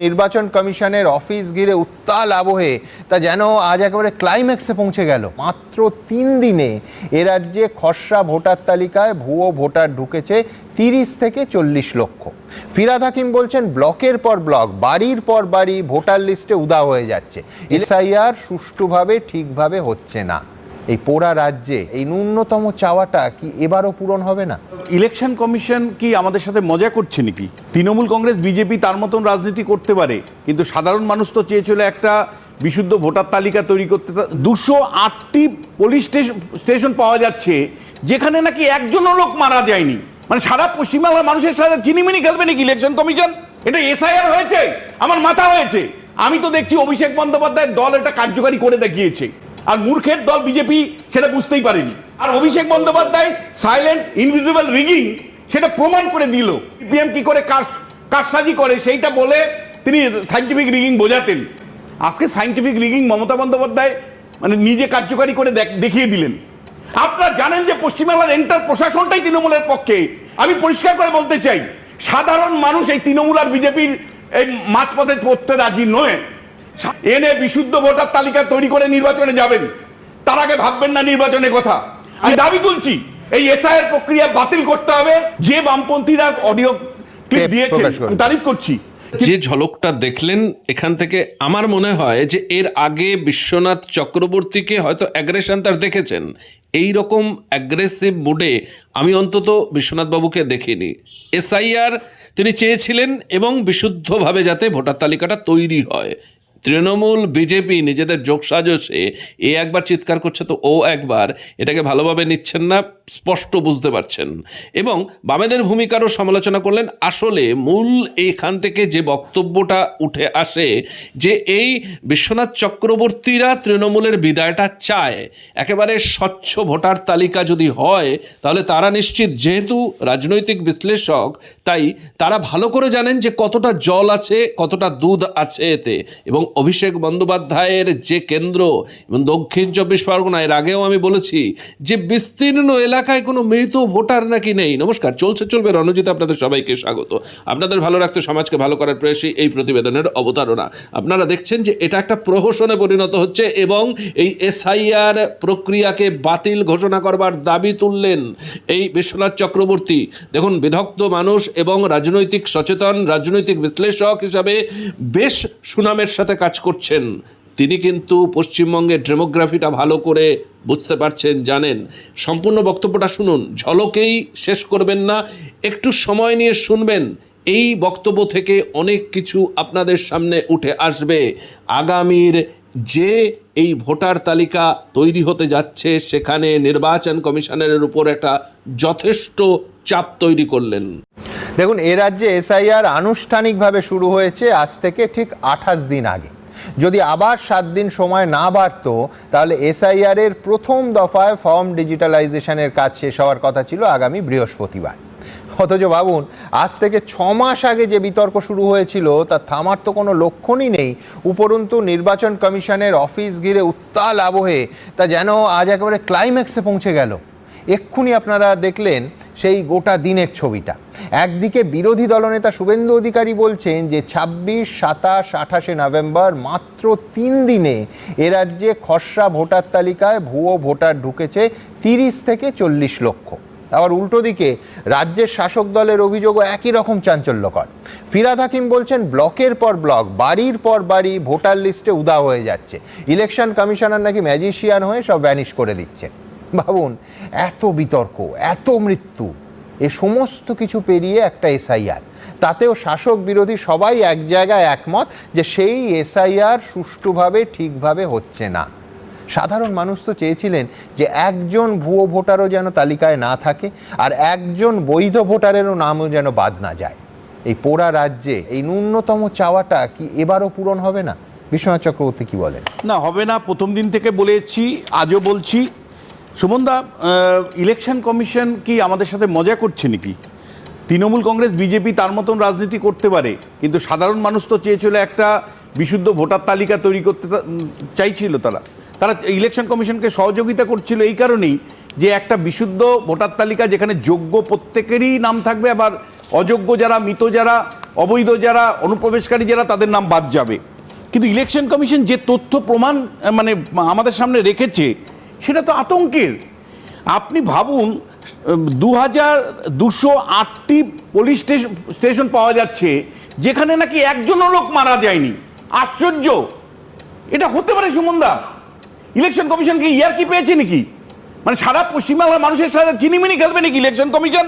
নির্বাচন কমিশনের অফিস ঘিরে উত্তাল আবহে, তা যেন আজ একেবারে ক্লাইম্যাক্সে পৌঁছে গেল। মাত্র তিন দিনে এ রাজ্যে খসড়া ভোটার তালিকায় ভুয়ো ভোটার ঢুকেছে তিরিশ থেকে চল্লিশ লক্ষ। ফিরাদ হাকিম বলছেন, ব্লকের পর ব্লক, বাড়ির পর বাড়ি ভোটার লিস্টে উদা হয়ে যাচ্ছে। এসআইআর সুষ্ঠুভাবে, ঠিকভাবে হচ্ছে না। এই পোড়া রাজ্যে এই ন্যূনতম চাওয়াটা কি এবারও পূরণ হবে না? ইলেকশন কমিশন কি আমাদের সাথে মজা করছে নাকি? তৃণমূল কংগ্রেস, বিজেপি তার মতন রাজনীতি করতে পারে, কিন্তু সাধারণ মানুষ তো চেয়েছিল একটা বিশুদ্ধ ভোটার তালিকা তৈরি করতে। দুশো আটটি পুলিশ স্টেশন স্টেশন পাওয়া যাচ্ছে, যেখানে নাকি একজনও লোক মারা যায়নি। মানে সারা পশ্চিমবাংলার মানুষের সাথে চিনিমিনি খেলবে নাকি ইলেকশন কমিশন? এটা এসআইআর হয়েছে, আমার মাথা হয়েছে। আমি তো দেখছি অভিষেক বন্দ্যোপাধ্যায়ের দল এটা কার্যকারী করে দেখিয়েছে। আর মূর্খের দল বিজেপি সেটা বুঝতেই পারেনি। আর Abhishek Bandyopadhyay silent invisible rigging সেটা প্রমাণ করে দিল। পিএম কি করে কাজ কারসাজি করে সেইটা বলে তিনি সাইন্টিফিক রিগিং বোঝাতেন। আজকে সাইন্টিফিক রিগিং মমতা বন্দ্যোপাধ্যায় মানে নিজে কার্যকারী করে দেখ- দেখিয়ে দিলেন। আপনারা জানেন যে পশ্চিমবাংলার এন্টার প্রশাসনটাই তৃণমূলের পক্ষে। আমি পরিষ্কার করে বলতে চাই, সাধারণ মানুষ এই তৃণমূল আর বিজেপির এই মাঝপথে পড়তে রাজি নয়। এনে বিশুদ্ধ ভোটার তালিকা তৈরি করে নির্বাচনে যাবেন। তার আগে ভাববেন না নির্বাচনের কথা। আমি দাবি তুলছি এই এসআইয়ের প্রক্রিয়া বাতিল করতে হবে। যে বামপন্থীরা অডিও ক্লিপ। আমি তারিফ করছি। যে ঝলকটা দেখলেন এখান থেকে আমার মনে হয় যে এর আগে বিশ্বনাথ চক্রবর্তীকে হয়তো অ্যাগ্রেশন তার দেখেছেন। এই রকম অ্যাগ্রেসিভ মুডে আমি অন্তত বিশ্বনাথ বাবুকে দেখিনি। এসআইআর তিনি চেয়েছিলেন এবং বিশুদ্ধভাবে যাতে ভোটার তালিকাটা তৈরি হয়। তৃণমূল বিজেপি নিজেদের যোগসাজসে এ একবার চিৎকার করছে তো ও একবার, এটাকে ভালোভাবে নিচ্ছেন না, স্পষ্ট বুঝতে পারছেন। এবং বামেদের ভূমিকারও সমালোচনা করলেন, আসলে মূল এখান থেকে যে বক্তব্যটা উঠে আসে যে এই বিশ্বনাথ চক্রবর্তীরা তৃণমূলের বিদায়টা চায়, একেবারে স্বচ্ছ ভোটার তালিকা যদি হয়, তাহলে তারা নিশ্চিত, যেহেতু রাজনৈতিক বিশ্লেষক, তাই তারা ভালো করে জানেন যে কতটা জল আছে, কতটা দুধ আছে এতে। এবং অভিষেক বন্দ্যোপাধ্যায়ের যে কেন্দ্র এবং দক্ষিণ চব্বিশ পরগনা, এর আগেও আমি বলেছি যে বিস্তীর্ণ এলাকায় কোনো মৃত ভোটার নাকি নেই। নমস্কার, চলছে, চলবে। রণজিৎ, আপনাদের সবাইকে স্বাগত। আপনাদের ভালো রাখতে, সমাজকে ভালো করার প্রয়াসী এই প্রতিবেদনের অবতারণা। আপনারা দেখছেন যে এটা একটা প্রহসনে পরিণত হচ্ছে এবং এই এসআইআর প্রক্রিয়াকে বাতিল ঘোষণা করবার দাবি তুললেন এই বিশ্বনাথ চক্রবর্তী। দেখুন বিধক্ত মানুষ এবং রাজনৈতিক সচেতন, রাজনৈতিক বিশ্লেষক হিসাবে বেশ সুনামের সাথে কাজ করছেন। তিনি কিন্তু পশ্চিমবঙ্গের ডেমোগ্রাফিটা ভালো করে বুঝতে পারছেন, জানেন। সম্পূর্ণ বক্তব্যটা শুনুন। ঝলকেই শেষ করবেন না, একটু সময় নিয়ে শুনবেন। এই বক্তব্য থেকে অনেক কিছু আপনাদের সামনে উঠে আসবে। আগামীর যে এই ভোটার তালিকা তৈরি হতে যাচ্ছে, সেখানে নির্বাচন কমিশনের উপর একটা যথেষ্ট চাপ তৈরি করলেন। দেখুন, এ রাজ্যে এসআইআর আনুষ্ঠানিকভাবে শুরু হয়েছে আজ থেকে ঠিক আঠাশ দিন আগে। যদি আবার সাত দিন সময় না বাড়তো, তাহলে এসআইআর এর প্রথম দফায় ফর্ম ডিজিটালাইজেশনের কাজ শেষ হওয়ার কথা ছিল আগামী বৃহস্পতিবার। অথচ ভাবুন, আজ থেকে ছ মাস আগে যে বিতর্ক শুরু হয়েছিল তা থামার তো কোনো লক্ষণই নেই। উপরন্তু, নির্বাচন কমিশনের অফিস ঘিরে উত্তাল আবহে তা যেন আজ একেবারে ক্লাইম্যাক্সে পৌঁছে গেল। এক্ষুনি আপনারা দেখলেন সেই গোটা দিনের ছবিটা। একদিকে বিরোধী দলনেতা শুভেন্দু অধিকারী বলছেন যে ছাব্বিশ, সাতাশ, আঠাশে নভেম্বর মাত্র তিন দিনে এ রাজ্যে খসড়া ভোটার তালিকায় ভুয়ো ভোটার ঢুকেছে তিরিশ থেকে চল্লিশ লক্ষ। আবার উল্টো দিকে রাজ্যের শাসক দলের অভিযোগও একই রকম চাঞ্চল্যকর। ফিরাদ হাকিম বলছেন, ব্লকের পর ব্লক, বাড়ির পর বাড়ি, ভোটার লিস্টে উদা হয়ে যাচ্ছে। ইলেকশন কমিশনার নাকি ম্যাজিশিয়ান হয়ে সব ভ্যানিশ করে দিচ্ছে। ভাবুন, এত বিতর্ক, এত মৃত্যু, এ সমস্ত কিছু পেরিয়ে একটা এসআইআর। তাতেও শাসক বিরোধী সবাই এক জায়গায় একমত যে সেই এসআইআর সুষ্ঠুভাবে, ঠিকভাবে হচ্ছে না। সাধারণ মানুষ তো চেয়েছিলেন যে একজন ভুয়ো ভোটারও যেন তালিকায় না থাকে আর একজন বৈধ ভোটারেরও নামও যেন বাদ না যায়। এই পোড়া রাজ্যে এই ন্যূনতম চাওয়াটা কি এবারও পূরণ হবে না? বিশ্বনাথ চক্রবর্তী কি বলেন? না, হবে না। প্রথম দিন থেকে বলেছি, আজও বলছি সুমনদা ইলেকশন কমিশন কি আমাদের সাথে মজা করছে নাকি? তৃণমূল কংগ্রেস, বিজেপি তার মতন রাজনীতি করতে পারে, কিন্তু সাধারণ মানুষ তো চেয়েছিল একটা বিশুদ্ধ ভোটার তালিকা তৈরি করতে চাইছিল তারা। তারা ইলেকশন কমিশনকে সহযোগিতা করছিল এই কারণেই যে একটা বিশুদ্ধ ভোটার তালিকা যেখানে যোগ্য প্রত্যেকেরই নাম থাকবে, আবার অযোগ্য যারা, মৃত যারা, অবৈধ যারা, অনুপ্রবেশকারী যারা, তাদের নাম বাদ যাবে। কিন্তু ইলেকশন কমিশন যে তথ্য প্রমাণ মানে আমাদের সামনে রেখেছে সেটা তো আতঙ্কের। আপনি ভাবুন দু হাজার দুশো আটটি পুলিশ স্টেশন পাওয়া যাচ্ছে, যেখানে নাকি একজনও লোক মারা যায়নি। আশ্চর্য! এটা হতে পারে সুমনদা। ইলেকশন কমিশন কি ইয়ার কি পেয়েছে নাকি? মানে সারা পশ্চিমবাংলার মানুষের সাথে চিনিমিনি খেলবে নাকি ইলেকশন কমিশন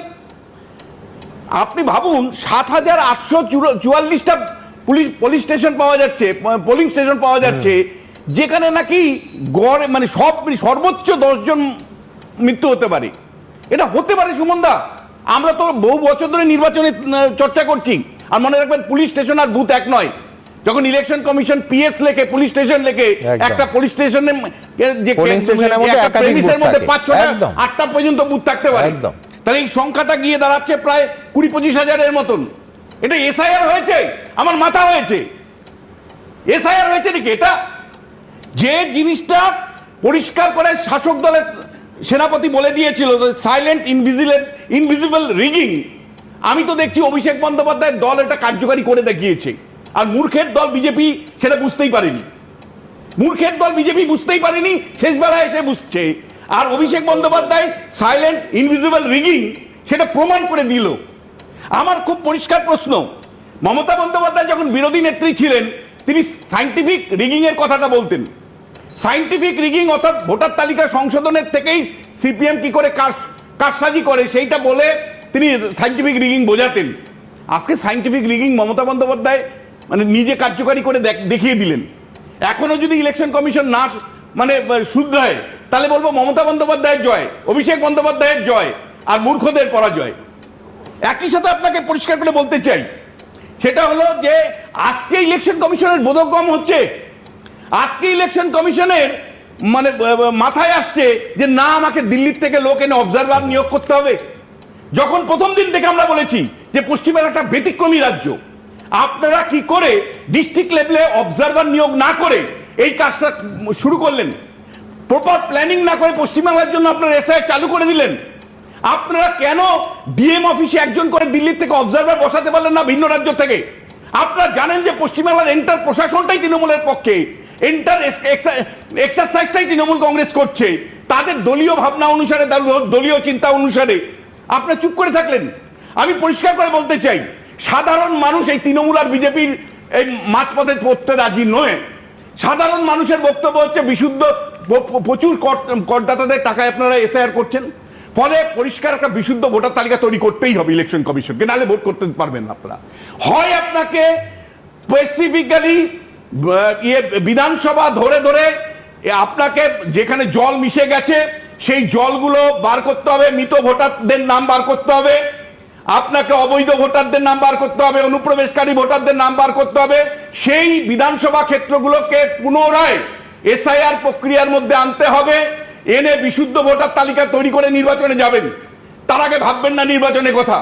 আপনি ভাবুন, সাত হাজার আটশো চুয়াল্লিশটা পুলিশ পুলিশ স্টেশন পাওয়া যাচ্ছে পোলিং স্টেশন পাওয়া যাচ্ছে যেখানে নাকি গড় মানে সব সর্বোচ্চ দশজন মৃত্যু হতে পারে। এটা হতে পারে সুমনদা। আমরা তো বহু বছর ধরে নির্বাচনে চর্চা করছি। আর মনে রাখবেন পুলিশ স্টেশন আর বুথ এক নয়। যখন ইলেকশন কমিশন পিএস লেখে পুলিশ স্টেশন লেখে একটা পুলিশ স্টেশনে যে Polling মধ্যে। পাঁচ ছটা আটটা পর্যন্ত বুথ থাকতে পারে। তাহলে এই সংখ্যাটা গিয়ে দাঁড়াচ্ছে প্রায় কুড়ি পঁচিশ হাজারের মতন। এটা এসআইআর হয়েছে? আমার মাথা হয়েছে। এসআইআর হয়েছে নাকি? এটা যে জিনিসটা পরিষ্কার করে শাসক দলের সেনাপতি বলে দিয়েছিল সাইলেন্ট ইনভিজিলেন্ট ইনভিজিবল রিগিং আমি তো দেখছি অভিষেক বন্দ্যোপাধ্যায়ের দল এটা কার্যকারী করে দেখিয়েছে। আর মূর্খের দল বিজেপি সেটা বুঝতেই পারেনি। মূর্খের দল বিজেপি বুঝতেই পারেনি শেষ বেলায় এসে বুঝছে। আর Abhishek Bandyopadhyay silent invisible rigging সেটা প্রমাণ করে দিল। আমার খুব পরিষ্কার প্রশ্ন, মমতা বন্দ্যোপাধ্যায় যখন বিরোধী নেত্রী ছিলেন, তিনি সাইন্টিফিক রিগিংয়ের কথাটা বলতেন। সাইন্টিফিক রিগিং অর্থাৎ ভোটার তালিকা সংশোধনের থেকেই সিপিএম কি করে কাজ- কারসাজি করে, সেইটা বলে তিনি সাইন্টিফিক রিগিং বোঝাতেন। আজকে সাইন্টিফিক রিগিং মমতা বন্দ্যোপাধ্যায় মানে নিজে কার্যকারী করে দেখিয়ে দিলেন। এখনও যদি ইলেকশন কমিশন না মানে শুধরায়, তাহলে বলব মমতা বন্দ্যোপাধ্যায়ের জয়, অভিষেক বন্দ্যোপাধ্যায়ের জয়, আর মূর্খদের পরাজয়। একই সাথে আপনাকে পরিষ্কার করে বলতে চাই, সেটা হলো যে আজকে ইলেকশন কমিশনের বোধগম হচ্ছে আজকে ইলেকশন কমিশনের মানে মাথায় আসছে যে না, আমাকে দিল্লির থেকে লোক এনে অবজারভার নিয়োগ করতে হবে। যখন প্রথম দিন থেকে আমরা বলেছি যে পশ্চিমবঙ্গ একটা ব্যতিক্রমী রাজ্য, আপনারা কি করে ডিস্ট্রিক্ট লেভেলে অবজারভার নিয়োগ না করে এই কাজটা শুরু করলেন? প্রপার প্ল্যানিং না করে পশ্চিমবাংলার জন্য আপনারা এসআই চালু করে দিলেন। আপনারা কেন ডিএম অফিসে একজন করে দিল্লির থেকে অবজারভার বসাতে পারলেন না ভিন্ন রাজ্য থেকে? আপনারা জানেন যে পশ্চিমবাংলার এন্টার প্রশাসনটাই তৃণমূলের পক্ষে। এন্টার এক্সারসাইজটাই তৃণমূল কংগ্রেস করছে। তাদের দলীয় ভাবনা অনুসারে দলীয় চিন্তা অনুসারে। আপনারা চুপ করে থাকলেন। আমি পরিষ্কার করে বলতে চাই, সাধারণ মানুষ এই তৃণমূল আর বিজেপির এই মাঝপথে পড়তে রাজি নয়। সাধারণ মানুষের বক্তব্য হচ্ছে বিশুদ্ধ প্রচুর কর- করদাতাদের টাকায় আপনারা এসআইআর করছেন। ফলে পরিষ্কার একটা বিশুদ্ধ ভোটার তালিকা তৈরি করতেই হবে ইলেকশন কমিশনকে নাহলে ভোট করতে পারবেন আপনারা। হয় আপনাকে স্পেসিফিক্যালি ইয়ে বিধানসভা ধরে ধরে আপনাকে যেখানে জল মিশে গেছে, সেই জলগুলো বার করতে হবে, মৃত ভোটারদের নাম বার করতে হবে, আপনাকে অবৈধ ভোটারদের নাম বার করতে হবে, অনুপ্রবেশকারী ভোটারদের নাম বার করতে হবে, সেই বিধানসভা ক্ষেত্রগুলোকে পুনরায় এসআইআর প্রক্রিয়ার মধ্যে আনতে হবে, এনে বিশুদ্ধ ভোটার তালিকা তৈরি করে নির্বাচনে যাবেন। তার আগে ভাববেন না নির্বাচনের কথা।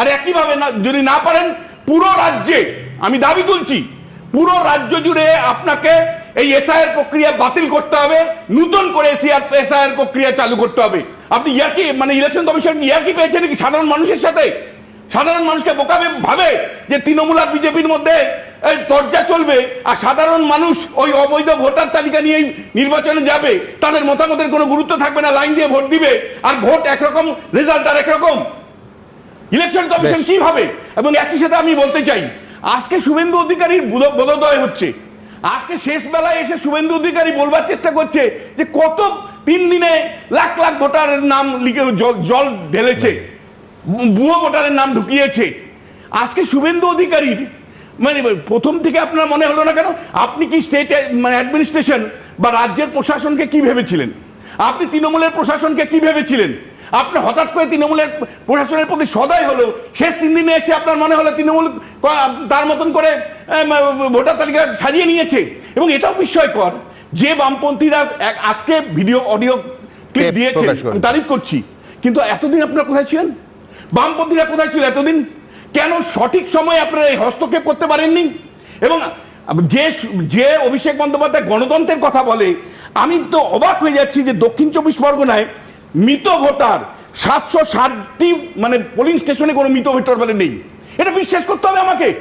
আর একইভাবে যদি না পারেন, পুরো রাজ্যে, আমি দাবি তুলছি পুরো রাজ্য জুড়ে আপনাকে এই এসআইআর প্রক্রিয়া বাতিল করতে হবে। নতুন করে এসআইআর এসআইআর প্রক্রিয়া চালু করতে হবে। আপনি ইয়াকি মানে ইলেকশন কমিশন ইয়াকি পেয়েছেন নাকি সাধারণ মানুষের সাথে? সাধারণ মানুষকে বোকাবে ভাবে যে তৃণমূল আর বিজেপির মধ্যে দরজা চলবে আর সাধারণ মানুষ ওই অবৈধ ভোটার তালিকা নিয়েই নির্বাচনে যাবে। তাদের মতামতের কোনো গুরুত্ব থাকবে না লাইন দিয়ে ভোট দিবে। আর ভোট একরকম রেজাল্ট আর একরকম। Election commission. কি ভাবে এবং একই সাথে আমি বলতে চাই আজকে শুভেন্দু অধিকারীর বোধ- বোধোদয় হচ্ছে। আজকে শেষ বেলায় এসে শুভেন্দু অধিকারী বলবার চেষ্টা করছে যে কত তিন দিনে লাখ লাখ ভোটারের নাম লিখে জল ঢেলেছে বুয়ো ভোটারের নাম ঢুকিয়েছে। আজকে শুভেন্দু অধিকারীর মানে প্রথম থেকে আপনার মনে হলো না কেন? আপনি কি স্টেট মানে অ্যাডমিনিস্ট্রেশন বা রাজ্যের প্রশাসনকে কি ভেবেছিলেন? আপনি তৃণমূলের প্রশাসনকে কি ভেবেছিলেন? আপনি হঠাৎ করে তৃণমূলের প্রশাসনের প্রতি সদয় হলো শেষ তিন দিনে এসে আপনার মনে হলো তৃণমূল তার মতন করে ভোটার তালিকা সাজিয়ে নিয়েছে। এবং এটাও বিস্ময়কর যে বামপন্থীরা আজকে ভিডিও অডিও ক্লিপ। আমি তারিফ করছি। কিন্তু এতদিন আপনারা কোথায় ছিলেন? বামপন্থীরা কোথায় ছিল এতদিন? কেন সঠিক সময়ে আপনারা এই হস্তক্ষেপ করতে পারেননি? এবং যে যে অভিষেক বন্দ্যোপাধ্যায় গণতন্ত্রের কথা বলে আমি তো অবাক হয়ে যাচ্ছি যে দক্ষিণ চব্বিশ পরগনায় মৃত ভোটার, সাতশো ষাটটি মানে পোলিং স্টেশনে কোনো মৃত ভোটার বলে নেই। এটা বিশ্বাস করতে হবে আমাকে।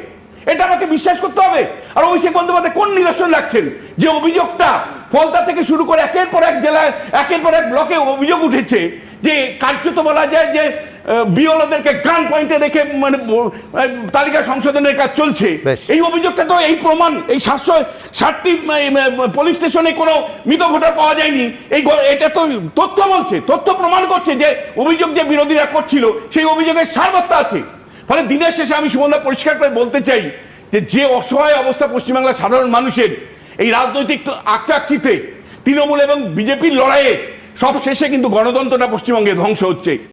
এটা আমাকে বিশ্বাস করতে হবে। আর অভিষেক বন্দ্যোপাধ্যায় কোন নিরসন রাখছেন? যে অভিযোগটা ফলতা থেকে শুরু করে একের পর এক জেলায়, একের পর এক ব্লকে অভিযোগ উঠেছে যে কার্যত বলা যায় যে বিওলদেরকে গান পয়েন্টে রেখে মানে তালিকা সংশোধনের কাজ চলছে। এই অভিযোগটা তো এই প্রমাণ এই সাতশো ষাটটি পুলিশ স্টেশনে কোনো মৃত ভোটার পাওয়া যায়নি। এই এটা তো তথ্য বলছে তথ্য প্রমাণ করছে যে অভিযোগ যে বিরোধীরা করছিল সেই অভিযোগের সারবত্তা আছে। ফলে দিনের শেষে আমি সুমন্দা পরিষ্কার করে বলতে চাই যে যে অসহায় অবস্থা পশ্চিমবাংলার সাধারণ মানুষের এই রাজনৈতিক আকচাকচিতে তৃণমূল এবং বিজেপির লড়াইয়ে সব শেষে কিন্তু গণতন্ত্রটা পশ্চিমবঙ্গে ধ্বংস হচ্ছে।